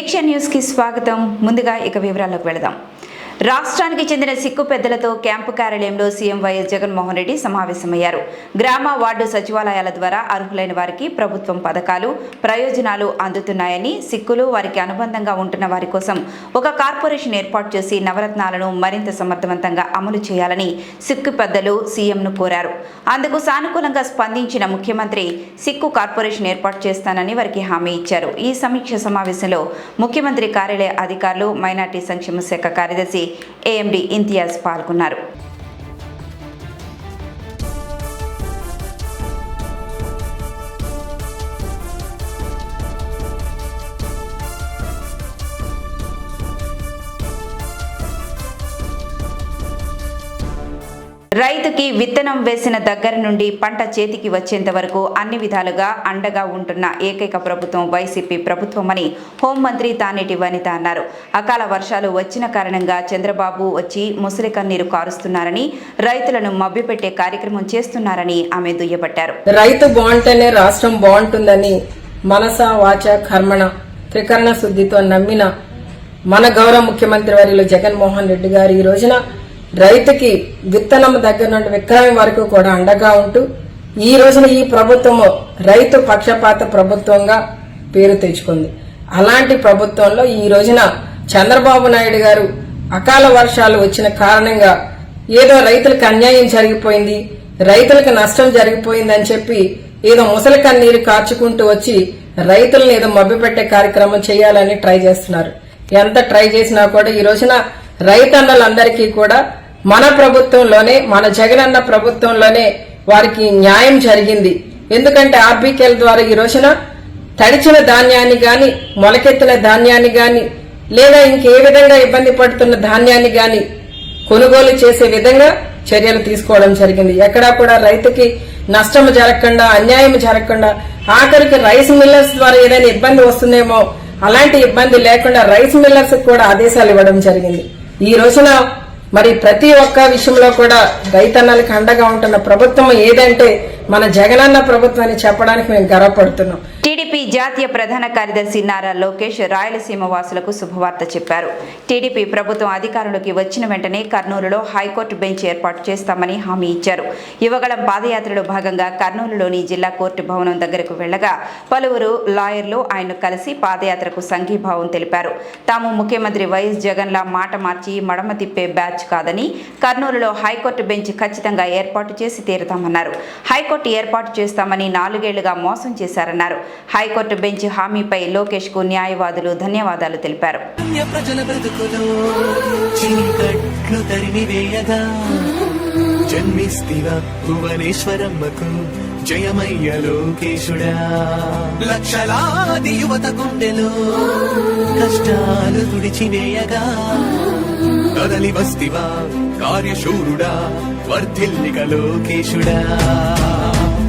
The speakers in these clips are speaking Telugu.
దీక్ష న్యూస్కి స్వాగతం. ముందుగా ఇక వివరాల్లోకి వెళదాం. రాష్ట్రానికి చెందిన సిక్కు పెద్దలతో క్యాంపు కార్యాలయంలో సీఎం వైఎస్ జగన్మోహన్ రెడ్డి సమావేశమయ్యారు. గ్రామ వార్డు సచివాలయాల ద్వారా అర్హులైన వారికి ప్రభుత్వం పథకాలు ప్రయోజనాలు అందుతున్నాయని సిక్కులు వారికి అనుబంధంగా ఉంటున్న వారి కోసం ఒక కార్పొరేషన్ ఏర్పాటు చేసి నవరత్నాలను మరింత సమర్థవంతంగా అమలు చేయాలని సిక్కు పెద్దలు సీఎంను కోరారు. అందుకు సానుకూలంగా స్పందించిన ముఖ్యమంత్రి సిక్కు కార్పొరేషన్ ఏర్పాటు చేస్తానని వారికి హామీ ఇచ్చారు. ఈ సమీక్ష సమావేశంలో ముఖ్యమంత్రి కార్యాలయ అధికారులు మైనార్టీ సంక్షేమ శాఖ కార్యదర్శి ఏఎండి ఇంతియాజ్ పాల్గొన్నారు. రైతుకి విత్తనం వేసిన దగ్గర నుండి పంట చేతికి వచ్చేంత వరకు అన్ని విధాలుగా అండగా ఉంటున్న ఏకైక ప్రభుత్వం వైసీపీ ప్రభుత్వమని హోంమంత్రి తానేటి వనిత అన్నారు. అకాల వర్షాలు వచ్చిన కారణంగా చంద్రబాబు వచ్చి ముసలి కన్నీరు కారుస్తున్నారని రైతులను మభ్యపెట్టే కార్యక్రమం చేస్తున్నారని ఆమె దుయ్యబట్టారు. రైతు బాగుంటేనే రాష్ట్రం బాగుంటుందని మనస వాచ కర్మణ త్రికరణ శుద్ధితో నమ్మిన మన గౌరవ ముఖ్యమంత్రి వర్యులు జగన్మోహన్ రెడ్డి గారు ఈ రోజున రైతుకి విత్తనం దగ్గర నుండి విక్రయం వరకు కూడా అండగా ఉంటూ ఈ రోజున ఈ ప్రభుత్వము రైతు పక్షపాత ప్రభుత్వంగా పేరు తెచ్చుకుంది. అలాంటి ప్రభుత్వంలో ఈ రోజున చంద్రబాబు నాయుడు గారు అకాల వర్షాలు వచ్చిన కారణంగా ఏదో రైతులకు అన్యాయం జరిగిపోయింది రైతులకు నష్టం జరిగిపోయింది అని చెప్పి ఏదో ముసలి కన్నీరు కార్చుకుంటూ వచ్చి రైతులను ఏదో మభ్యపెట్టే కార్యక్రమం చేయాలని ట్రై చేస్తున్నారు. ఎంత ట్రై చేసినా కూడా ఈ రోజున రైతన్నలందరికీ కూడా మన ప్రభుత్వంలోనే మన జగనన్న ప్రభుత్వంలోనే వారికి న్యాయం జరిగింది. ఎందుకంటే ఆర్బీకేల ద్వారా ఈ రోజున తడిచిన ధాన్యాన్ని గాని మొలకెత్తిన ధాన్యాన్ని గాని లేదా ఇంకే విధంగా ఇబ్బంది పడుతున్న ధాన్యాన్ని గాని కొనుగోలు చేసే విధంగా చర్యలు తీసుకోవడం జరిగింది. ఎక్కడా కూడా రైతుకి నష్టం జరగకుండా అన్యాయం జరగకుండా ఆఖరికి రైస్ మిల్లర్స్ ద్వారా ఏదైనా ఇబ్బంది వస్తుందేమో అలాంటి ఇబ్బంది లేకుండా రైస్ మిల్లర్స్ కూడా ఆదేశాలు ఇవ్వడం జరిగింది. ఈ రోజున మరి ప్రతి ఒక్క విషయంలో కూడా రైతన్నలకు అండగా ఉంటున్న ప్రభుత్వం ఏదంటే మన జగనన్న ప్రభుత్వాన్ని చెప్పడానికి మేము గర్వపడుతున్నాం. టీడీపీ జాతీయ ప్రధాన కార్యదర్శి నారా లోకేష్ రాయలసీమ వాసులకు శుభవార్త చెప్పారు. టీడీపీ ప్రభుత్వం అధికారంలోకి వచ్చిన వెంటనే కర్నూలులో హైకోర్టు బెంచ్ ఏర్పాటు చేస్తామని హామీ ఇచ్చారు. యువగళం పాదయాత్రలో భాగంగా కర్నూలులోని జిల్లా కోర్టు భవనం దగ్గరకు వెళ్ళగా పలువురు లాయర్లు ఆయన్ను కలిసి పాదయాత్రకు సంఘీభావం తెలిపారు. తాము ముఖ్యమంత్రి వైఎస్ జగన్లా మాట మార్చి మడమ తిప్పే బ్యాచ్ కాదని కర్నూలులో హైకోర్టు బెంచ్ ఖచ్చితంగా ఏర్పాటు చేసి తీరుతామన్నారు. హైకోర్టు ఏర్పాటు చేస్తామని నాలుగేళ్ళుగా మోసం చేశారన్నారు. హైకోర్టు బెంచ్ హామీపై లోకేష్కు న్యాయవాదులు ధన్యవాదాలు తెలిపారు. పుణ్య జన్మిస్తివ భువనేశ్వరమ్మకు జయమయ్య లోకేశుడా? లక్షలాది యువత గుండెలో కష్టాలు తుడిచివేయగా కదలి వస్తివా కార్యశూరుడా వర్ధిల్లిక లోకేశుడా?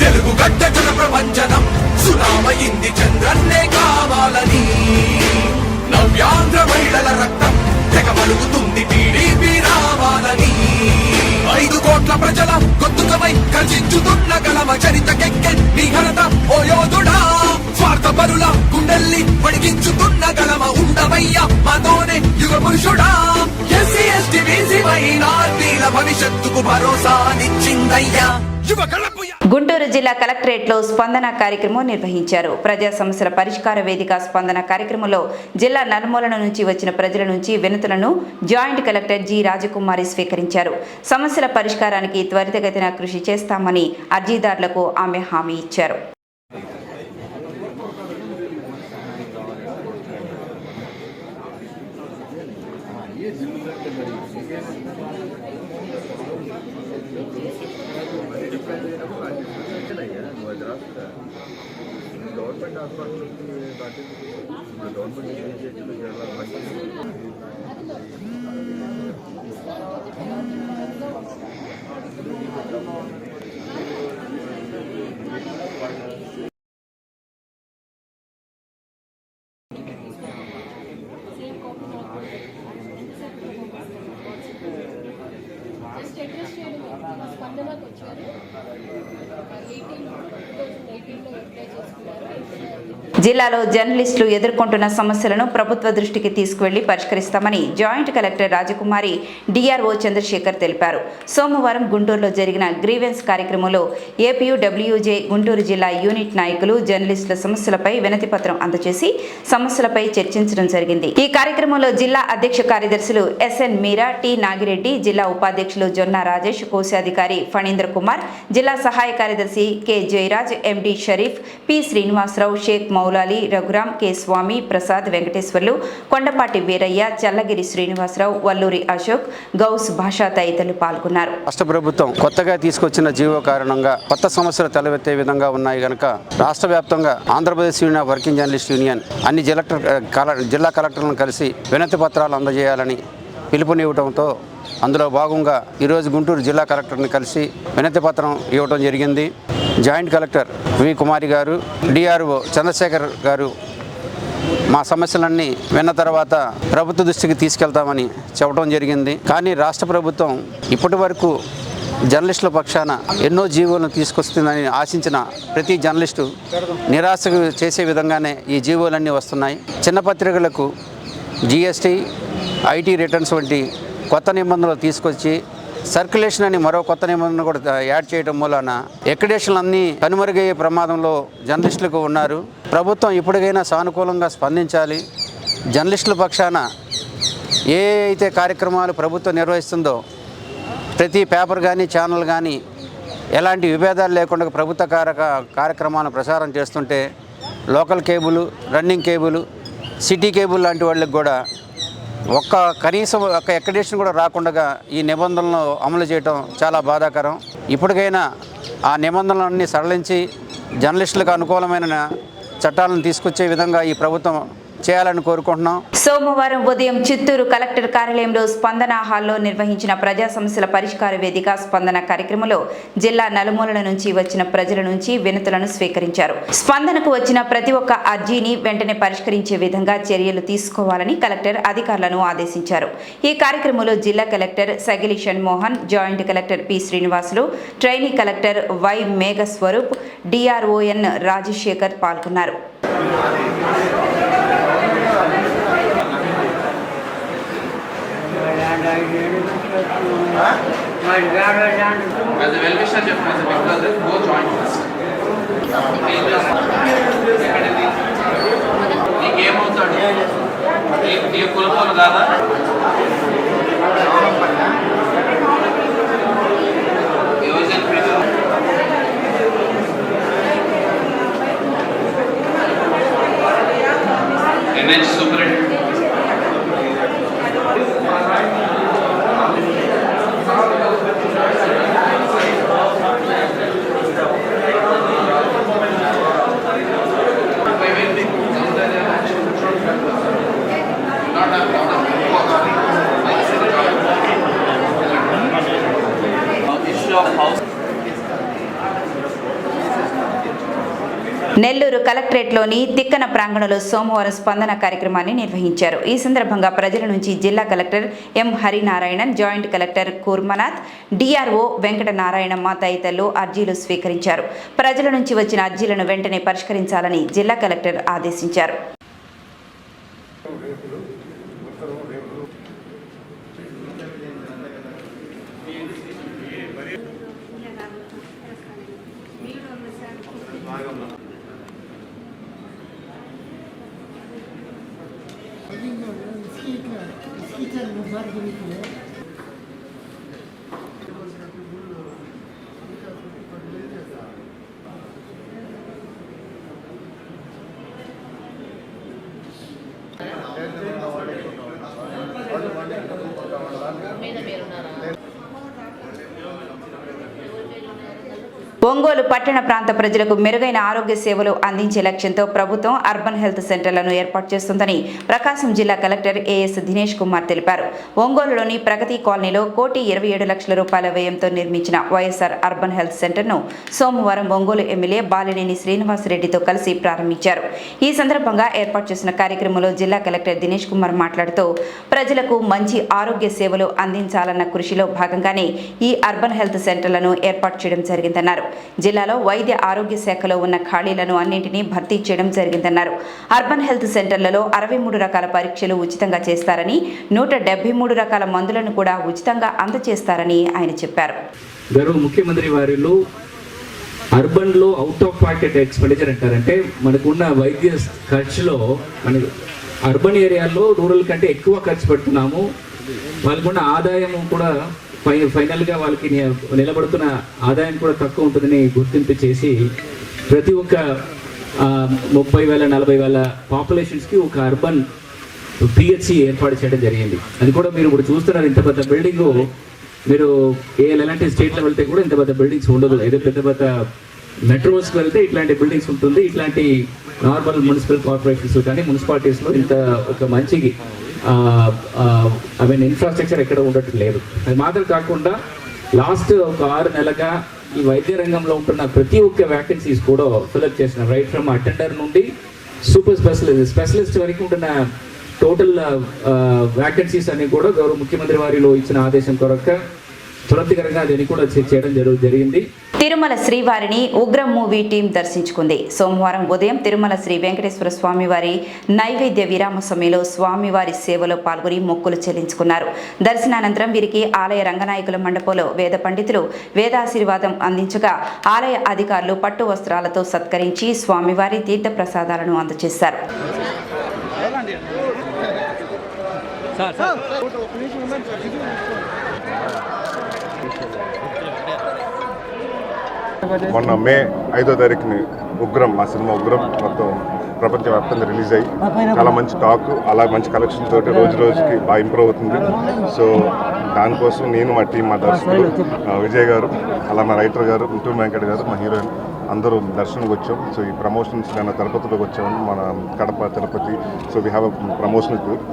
తెలుగు గడ్డ జన ప్రపంచనం సునామయింది చంద్రన్నే కావాలని. నవ్యాంధ్ర మహిళల రక్తం తెగమలుగుతుంది టీడీపీ రావాలని. ఐదు కోట్ల ప్రజల గొంతుకమై కర్జించుతున్న గలమ చరితకెక్కె నీ ఘనత ఓ యోధుడా. స్వార్థ పరుల గుండెల్ని వణికించుతున్న గలమ ఉండవయ్య మాతోనే యుగ పురుషుడా. ఎస్సీ ఎస్టీ బీసీ మైనార్టీల భవిష్యత్తుకు భరోసానిచ్చిందయ్యా. యువ గుంటూరు జిల్లా కలెక్టరేట్లో స్పందన కార్యక్రమం నిర్వహించారు. ప్రజా సమస్యల పరిష్కార వేదిక స్పందన కార్యక్రమంలో జిల్లా నలుమూలల నుంచి వచ్చిన ప్రజల నుంచి వినతులను జాయింట్ కలెక్టర్ జి రాజకుమారి స్వీకరించారు. సమస్యల పరిష్కారానికి త్వరితగతిన కృషి చేస్తామని అర్జీదారులకు ఆమె హామీ ఇచ్చారు. జిల్లాలో జర్నలిస్టులు ఎదుర్కొంటున్న సమస్యలను ప్రభుత్వ దృష్టికి తీసుకువెళ్ళి పరిష్కరిస్తామని joint collector Rajakumari DRO Chandrasekhar తెలిపారు. సోమవారం గుంటూరులో జరిగిన గ్రీవెన్స్ కార్యక్రమంలో ఏపీయూడబ్ల్యూజే గుంటూరు జిల్లా యూనిట్ నాయకులు జర్నలిస్టుల సమస్యలపై వినతి పత్రం అందజేసి సమస్యలపై చర్చించడం జరిగింది. ఈ కార్యక్రమంలో జిల్లా అధ్యక్ష కార్యదర్శులు ఎస్ఎన్ మీరా టి నాగిరెడ్డి జిల్లా ఉపాధ్యక్షులు జొన్న రాజేష్ కోశాధికారి ఫణీంద్ర కుమార్ జిల్లా సహాయ కార్యదర్శి K Jayaraj MD Sharif P Srinivasarao Sheikh Moulali Raghuram K. Swamy Prasad Venkateswarlu Kondapati Veeraiah Challagiri Srinivasarao Valluri Ashok Ghouse Basha తదితరులు పాల్గొన్నారు. రాష్ట్ర ప్రభుత్వం కొత్తగా తీసుకొచ్చిన జీవో కారణంగా కొత్త సమస్యలు తలెత్తే విధంగా ఉన్నాయి కనుక రాష్ట్ర వ్యాప్తంగా Andhra Pradesh union working journalist union అన్ని జిల్లా జిల్లా కలెక్టర్లను కలిసి వినతి పత్రాలు అందజేయాలని పిలుపునివ్వడంతో అందులో భాగంగా ఈరోజు గుంటూరు జిల్లా కలెక్టర్ని కలిసి వినతి పత్రం ఇవ్వడం జరిగింది. జాయింట్ కలెక్టర్ వి కుమారి గారు డిఆర్ఓ చంద్రశేఖర్ గారు మా సమస్యలన్నీ విన్న తర్వాత ప్రభుత్వ దృష్టికి తీసుకెళ్తామని చెప్పడం జరిగింది. కానీ రాష్ట్ర ప్రభుత్వం ఇప్పటి వరకు జర్నలిస్టుల పక్షాన ఎన్నో జీవోలను తీసుకొస్తుందని ఆశించిన ప్రతి జర్నలిస్టు నిరాశ చేసే విధంగానే ఈ జీవోలన్నీ వస్తున్నాయి. చిన్న పత్రికలకు జిఎస్టీ ఐటీ రిటర్న్స్ వంటి కొత్త నిబంధనలు తీసుకొచ్చి సర్క్యులేషన్ అని మరో కొత్త నిబంధన కూడా యాడ్ చేయడం మూలాన ఎక్కడేషన్లు అన్నీ కనుమరుగయ్యే ప్రమాదంలో జర్నలిస్టులకు ఉన్నారు. ప్రభుత్వం ఇప్పటికైనా సానుకూలంగా స్పందించాలి. జర్నలిస్టుల పక్షాన ఏ అయితే కార్యక్రమాలు ప్రభుత్వం నిర్వహిస్తుందో ప్రతి పేపర్ కానీ ఛానల్ కానీ ఎలాంటి విభేదాలు లేకుండా ప్రభుత్వ కారక కార్యక్రమాలను ప్రసారం చేస్తుంటే local cable running cable city cable లాంటి వాళ్ళకి కూడా ఒక్క కనీసం ఒక్క ఎక్కడేషన్ కూడా రాకుండా ఈ నిబంధనలను అమలు చేయడం చాలా బాధాకరం. ఇప్పటికైనా ఆ నిబంధనలన్నీ సడలించి జర్నలిస్టులకు అనుకూలమైన చట్టాలను తీసుకొచ్చే విధంగా ఈ ప్రభుత్వం చేయాలని కోరుకుంటున్నాం. సోమవారం ఉదయం చిత్తూరు కలెక్టర్ కార్యాలయంలో స్పందన హాల్లో నిర్వహించిన ప్రజా సమస్యల పరిష్కార వేదిక స్పందన కార్యక్రమంలో జిల్లా నలుమూలల నుంచి వచ్చిన ప్రజల నుంచి వినతులను స్వీకరించారు. స్పందనకు వచ్చిన ప్రతి ఒక్క అర్జీని వెంటనే పరిష్కరించే విధంగా చర్యలు తీసుకోవాలని కలెక్టర్ అధికారులను ఆదేశించారు. ఈ కార్యక్రమంలో జిల్లా collector Sagili Shanmohan joint collector P Srinivasulu trainee collector Y Meghaswaroop DRO N Rajasekhar పాల్గొన్నారు. As a well-wisher, చెప్పు, as a big brother, go join first. ఏం చేస్తావు? ఎక్కడిది? నీకేమవుతాడు నీ- నీ కులపోలు కాదా నెల్లూరు కలెక్టరేట్లోని తిక్కన ప్రాంగణంలో సోమవారం స్పందన కార్యక్రమాన్ని నిర్వహించారు. ఈ సందర్భంగా ప్రజల నుంచి జిల్లా collector M Harinarayanan joint collector Kurmanath DRO Venkata Narayanamma తదితరులు అర్జీలు స్వీకరించారు. ప్రజల నుంచి వచ్చిన అర్జీలను వెంటనే పరిష్కరించాలని జిల్లా కలెక్టర్ ఆదేశించారు. no? ఒంగోలు పట్టణ ప్రాంత ప్రజలకు మెరుగైన ఆరోగ్య సేవలు అందించే లక్ష్యంతో ప్రభుత్వం అర్బన్ హెల్త్ సెంటర్లను ఏర్పాటు చేస్తుందని ప్రకాశం జిల్లా కలెక్టర్ ఏఎస్ దినేష్ కుమార్ తెలిపారు. ఒంగోలులోని ప్రగతి కాలనీలో కోటి ఇరవై ఏడు లక్షల రూపాయల వ్యయంతో నిర్మించిన వైఎస్ఆర్ అర్బన్ హెల్త్ సెంటర్ను సోమవారం ఒంగోలు ఎమ్మెల్యే బాలినేని శ్రీనివాసరెడ్డితో కలిసి ప్రారంభించారు. ఈ సందర్భంగా ఏర్పాటు చేసిన కార్యక్రమంలో జిల్లా కలెక్టర్ దినేష్ కుమార్ మాట్లాడుతూ ప్రజలకు మంచి ఆరోగ్య సేవలు అందించాలన్న కృషిలో భాగంగానే ఈ అర్బన్ హెల్త్ సెంటర్లను ఏర్పాటు చేయడం జరిగిందన్నారు. జిల్లాలో వైద్య ఆరోగ్య శాఖలో ఉన్న ఖాళీలను అన్నింటినీ భర్తీ చేయడం జరిగిందన్నారు. అర్బన్ హెల్త్ సెంటర్లలో అరవై మూడు రకాల పరీక్షలు ఉచితంగా చేస్తారని నూట డెబ్బై మూడు రకాల మందులను కూడా ఉచితంగా అందజేస్తారని ఆయన చెప్పారు. గౌరవ ముఖ్యమంత్రి వారిలో అర్బన్లో అవుట్ ఆఫ్ పాకెట్ ఎక్స్పెండిచర్ అంటారంటే మనకున్న వైద్య ఖర్చులో మన అర్బన్ ఏరియాలో రూరల్ కంటే ఎక్కువ ఖర్చు పెడుతున్నాము. వాళ్ళకున్న ఆదాయం కూడా ఫై ఫైనల్గా వాళ్ళకి నిలబడుతున్న ఆదాయం కూడా తక్కువ ఉంటుందని గుర్తింపు చేసి ప్రతి ఒక్క ముప్పై వేల నలభై వేల పాపులేషన్స్కి ఒక అర్బన్ పిహెచ్సి ఏర్పాటు చేయడం జరిగింది. అది కూడా మీరు ఇప్పుడు చూస్తున్నారు ఇంత పెద్ద బిల్డింగ్ మీరు ఏ ఎలాంటి స్టేట్లో వెళ్తే కూడా ఇంత పెద్ద బిల్డింగ్స్ ఉండదు. ఏదో పెద్ద పెద్ద మెట్రోస్కి వెళ్తే ఇట్లాంటి బిల్డింగ్స్ ఉంటుంది. ఇట్లాంటి నార్మల్ మున్సిపల్ కార్పొరేషన్స్ కానీ మున్సిపాలిటీస్లో ఇంత ఒక మంచి ఐ మీన్ ఇన్ఫ్రాస్ట్రక్చర్ ఎక్కడ ఉండటం లేదు. అది మాత్రం కాకుండా లాస్ట్ ఒక ఆరు నెలగా ఈ వైద్య రంగంలో ఉంటున్న ప్రతి ఒక్క వ్యాకెన్సీస్ కూడా ఫిల్అప్ చేసిన రైట్ ఫ్రమ్ అటెండర్ నుండి సూపర్ స్పెషలిస్ట్ స్పెషలిస్ట్ వరకు ఉంటున్న టోటల్ వ్యాకెన్సీస్ అన్ని కూడా గౌరవ ముఖ్యమంత్రి వారిలో ఇచ్చిన ఆదేశం కొరక త్వరితగరంగా అది కూడా చేయడం జరుగు జరిగింది. తిరుమల శ్రీవారిని ఉగ్రం మూవీ టీం దర్శించుకుంది. సోమవారం ఉదయం తిరుమల శ్రీ వెంకటేశ్వర స్వామివారి నైవేద్య విరామ సమయంలో స్వామివారి సేవలో పాల్గొని మొక్కులు చెల్లించుకున్నారు. దర్శనానంతరం వీరికి ఆలయ రంగనాయకుల మండపంలో వేద పండితులు వేదాశీర్వాదం అందించగా ఆలయ అధికారులు పట్టు వస్త్రాలతో సత్కరించి స్వామివారి తీర్థ ప్రసాదాలను అందజేశారు. మొన్న మే ఐదో తారీఖుని ఉగ్రం మా సినిమా ఉగ్రం మొత్తం ప్రపంచవ్యాప్తంగా రిలీజ్ అయ్యి చాలా మంచి టాక్ అలా మంచి కలెక్షన్ తోటి రోజు రోజుకి బాగా ఇంప్రూవ్ అవుతుంది. సో దానికోసం నేను మా టీం మా దర్శకులు విజయ్ గారు అలా మా రైటర్ గారు ముట్టు వెంకట్ గారు మా హీరోయిన్ అందరూ దర్శనంకి వచ్చాం. సో ఈ ప్రమోషన్స్ నేను తిరుపతిలోకి వచ్చాము మన Kadapa Tirupati so we have promotional tour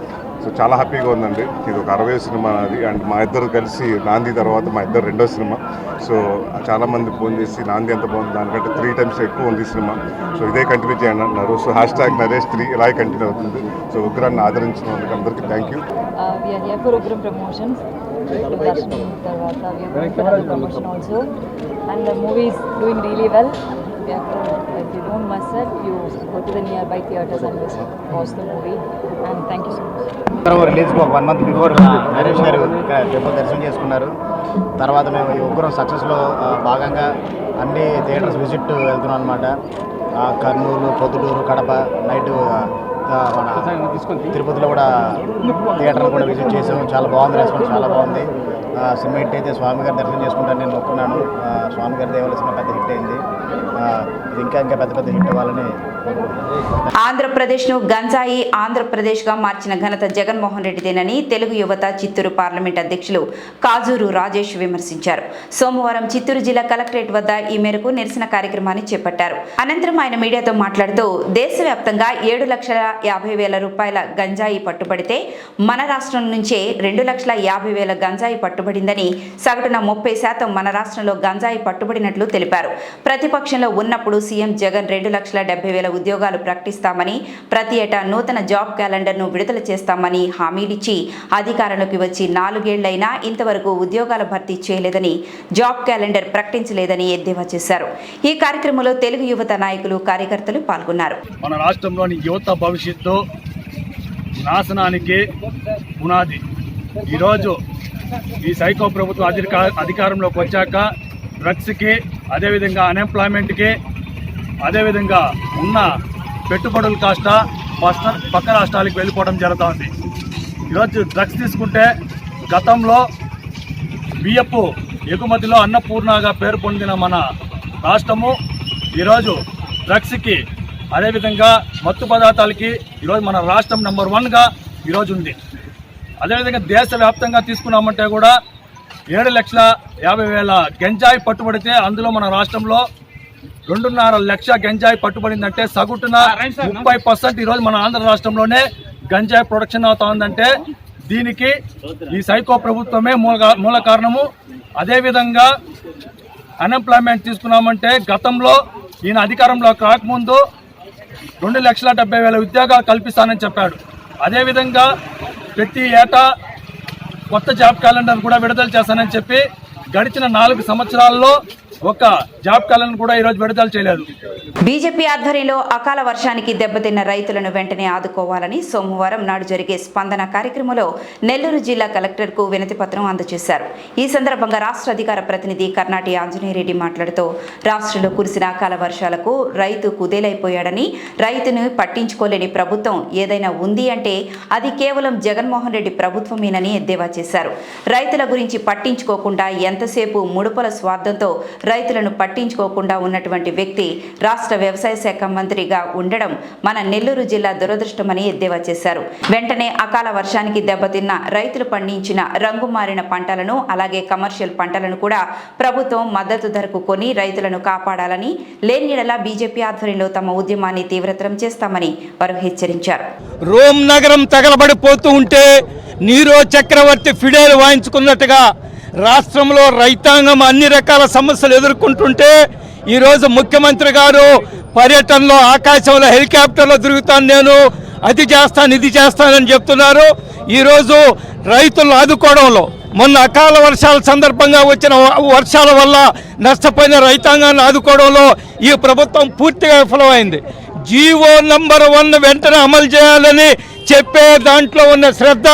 so చాలా హ్యాపీగా ఉందండి. ఇది ఒక అరవై సినిమా అది. అండ్ మా ఇద్దరు కలిసి నాంది తర్వాత మా ఇద్దరు రెండో సినిమా. సో చాలా మంది ఫోన్ చేసి నాంది ఎంత బాగుంది? దానికంటే త్రీ టైమ్స్ ఎక్కువ ఉంది సినిమా. సో ఇదే కంటిన్యూ చేయండి అన్నారు. So hash tag Naresh three ఇలా కంటిన్యూ అవుతుంది. సో ఉగ్రాన్ని ఆదరించిన అందరికీ thank you movie and thank you. Release ఒక one month before Naresh garu temple దర్శనం చేసుకున్నారు. తర్వాత మేము ఈ ఉగ్రం సక్సెస్లో భాగంగా అన్ని థియేటర్స్ విజిట్ వెళ్తున్నాం అనమాట కర్నూలు పొద్దుటూరు కడప నైట్ మన తిరుపతిలో కూడా థియేటర్ కూడా విజిట్ చేసాము చాలా బాగుంది రెస్పాన్స్ చాలా బాగుంది. సినిమా హిట్ అయితే స్వామి గారి దర్శనం చేసుకుంటాను నేను మొక్కున్నాను ఆ, స్వామి గారి దేవాల సినిమా పెద్ద హిట్ అయింది. ఇది ఇంకా ఇంకా పెద్ద పెద్ద హిట్ అవ్వాలని ఆంధ్రప్రదేశ్ను గంజాయి ఆంధ్రప్రదేశ్గా మార్చిన ఘనత జగన్మోహన్ రెడ్డిదేనని తెలుగు యువత చిత్తూరు పార్లమెంట్ అధ్యక్షులు కాజూరు రాజేష్ విమర్శించారు. సోమవారం చిత్తూరు జిల్లా కలెక్టరేట్ వద్ద ఈ మేరకు నిరసన కార్యక్రమాన్ని చేపట్టారు. అనంతరం ఆయన మీడియాతో మాట్లాడుతూ దేశవ్యాప్తంగా ఏడు లక్షల యాభై వేల రూపాయల గంజాయి పట్టుబడితే మన రాష్ట్రం నుంచే రెండు లక్షల యాభై వేల గంజాయి పట్టుబడిందని సగటున ముప్పై శాతం మన రాష్ట్రంలో గంజాయి పట్టుబడినట్లు తెలిపారు. ప్రతిపక్షంలో ఉన్నప్పుడు సీఎం జగన్ రెండు లక్షల డెబ్బై వేల ఉద్యోగాలు ప్రకటిస్తామని ప్రతి ఏటా నూతన జాబ్ క్యాలెండర్ను విడుదల చేస్తామని హామీలిచ్చి అధికారంలోకి వచ్చి నాలుగేళ్ళైనా ఇంతవరకు ఉద్యోగాల భర్తీ చేయలేదని జాబ్ క్యాలెండర్ ప్రకటించలేదని ఎద్దేవా చేశారు. ఈ కార్యక్రమంలో తెలుగు యువత నాయకులు కార్యకర్తలు పాల్గొన్నారు. మన రాష్ట్రంలోని యువత భవిష్యత్తు నాశనానికి పునాది. ఈరోజు ఈ సైకో ప్రభుత్వం అధికారంలోకి వచ్చాక డ్రగ్స్కి అదేవిధంగా అన్ఎంప్లాయ్మెంట్కి అదేవిధంగా ఉన్న పెట్టుబడుల కాస్త పక్క పక్క రాష్ట్రాలకు వెళ్ళిపోవడం జరుగుతుంది. ఈరోజు డ్రగ్స్ తీసుకుంటే గతంలో బియ్యపు ఎగుమతిలో అన్నపూర్ణగా పేరు పొందిన మన రాష్ట్రము ఈరోజు డ్రగ్స్కి అదేవిధంగా మత్తు పదార్థాలకి ఈరోజు మన రాష్ట్రం నెంబర్ వన్గా ఈరోజు ఉంది అదేవిధంగా దేశవ్యాప్తంగా తీసుకున్నామంటే కూడా ఏడు లక్షల యాభై వేల గంజాయి పట్టుబడితే అందులో మన రాష్ట్రంలో రెండున్నర లక్ష గంజాయి పట్టుబడిందంటే సగటున ముప్పై పర్సెంట్ ఈరోజు మన ఆంధ్ర రాష్ట్రంలోనే గంజాయి ప్రొడక్షన్ అవుతా ఉందంటే దీనికి ఈ సైకో ప్రభుత్వమే మూల మూల కారణము. అదేవిధంగా అన్ఎంప్లాయ్మెంట్ తీసుకున్నామంటే గతంలో ఈయన అధికారంలో రాకముందు రెండు లక్షల డెబ్బై వేల ఉద్యోగాలు కల్పిస్తానని చెప్పాడు. అదేవిధంగా ప్రతి ఏటా కొత్త జాబ్ క్యాలెండర్ కూడా విడుదల చేస్తానని చెప్పి గడిచిన నాలుగు సంవత్సరాల్లో ఒక్క జాబ్ కాలను కూడా ఈరోజు విడుదల చేయలేదు. బీజేపీ ఆధ్వర్యంలో అకాల వర్షానికి దెబ్బతిన్న రైతులను వెంటనే ఆదుకోవాలని సోమవారం నాడు జరిగే స్పందన కార్యక్రమంలో నెల్లూరు జిల్లా కలెక్టర్కు వినతి పత్రం అందజేశారు. ఈ సందర్భంగా రాష్ట్ర అధికార ప్రతినిధి కర్ణాటి ఆంజనేయరెడ్డి మాట్లాడుతూ రాష్ట్రంలో కురిసిన అకాల వర్షాలకు రైతు కుదేలైపోయాడని రైతును పట్టించుకోలేని ప్రభుత్వం ఏదైనా ఉంది అంటే అది కేవలం జగన్మోహన్ రెడ్డి ప్రభుత్వమేనని ఎద్దేవా చేశారు. రైతుల గురించి పట్టించుకోకుండా ఎంతసేపు ముడుపుల స్వార్థంతో రైతులను పట్టించుకోకుండా ఉన్నటువంటి వ్యక్తి రాష్ట్ర వ్యవసాయ శాఖ మంత్రిగా ఉండడం మన నెల్లూరు జిల్లా దురదృష్టమని ఎద్దేవా చేశారు. వెంటనే అకాల వర్షానికి దెబ్బతిన్న రైతులు పండించిన రంగు మారిన పంటలను అలాగే కమర్షియల్ పంటలను కూడా ప్రభుత్వం మద్దతు ధరకు కొని రైతులను కాపాడాలని లేనిడల బీజేపీ ఆధ్వర్యంలో తమ ఉద్యమాన్ని తీవ్రతరం చేస్తామని వారు హెచ్చరించారు. రోమ్ నగరం తగలబడిపోతూ ఉంటే నీరో చక్రవర్తి ఫిడేలు వాయించుకున్నట్టుగా రాష్ట్రంలో రైతాంగం అన్ని రకాల సమస్యలు ఎదుర్కొంటుంటే ఈరోజు ముఖ్యమంత్రి గారు పర్యటనలో ఆకాశంలో హెలికాప్టర్లో తిరుగుతాను నేను. అది చేస్తాను ఇది చేస్తానని చెప్తున్నారు. ఈరోజు రైతులను ఆదుకోవడంలో మొన్న అకాల వర్షాల సందర్భంగా వచ్చిన వర్షాల వల్ల నష్టపోయిన రైతాంగాన్ని ఆదుకోవడంలో ఈ ప్రభుత్వం పూర్తిగా విఫలమైంది. జీవో నంబర్ వన్ వెంటనే అమలు చేయాలని చెప్పే దాంట్లో ఉన్న శ్రద్ధ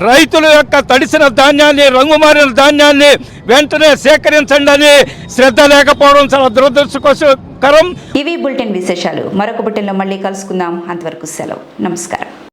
రైతుల యొక్క తడిసిన ధాన్యాన్ని రంగుమారిన ధాన్యాన్ని వెంటనే సేకరించండి అని శ్రద్ధ లేకపోవడం చాలా దురదృష్టకరం. ఇవి బులెటిన్ విశేషాలు మరొక బులెటిన్లో మళ్ళీ కలుసుకుందాం. అంతవరకు సెలవు. నమస్కారం.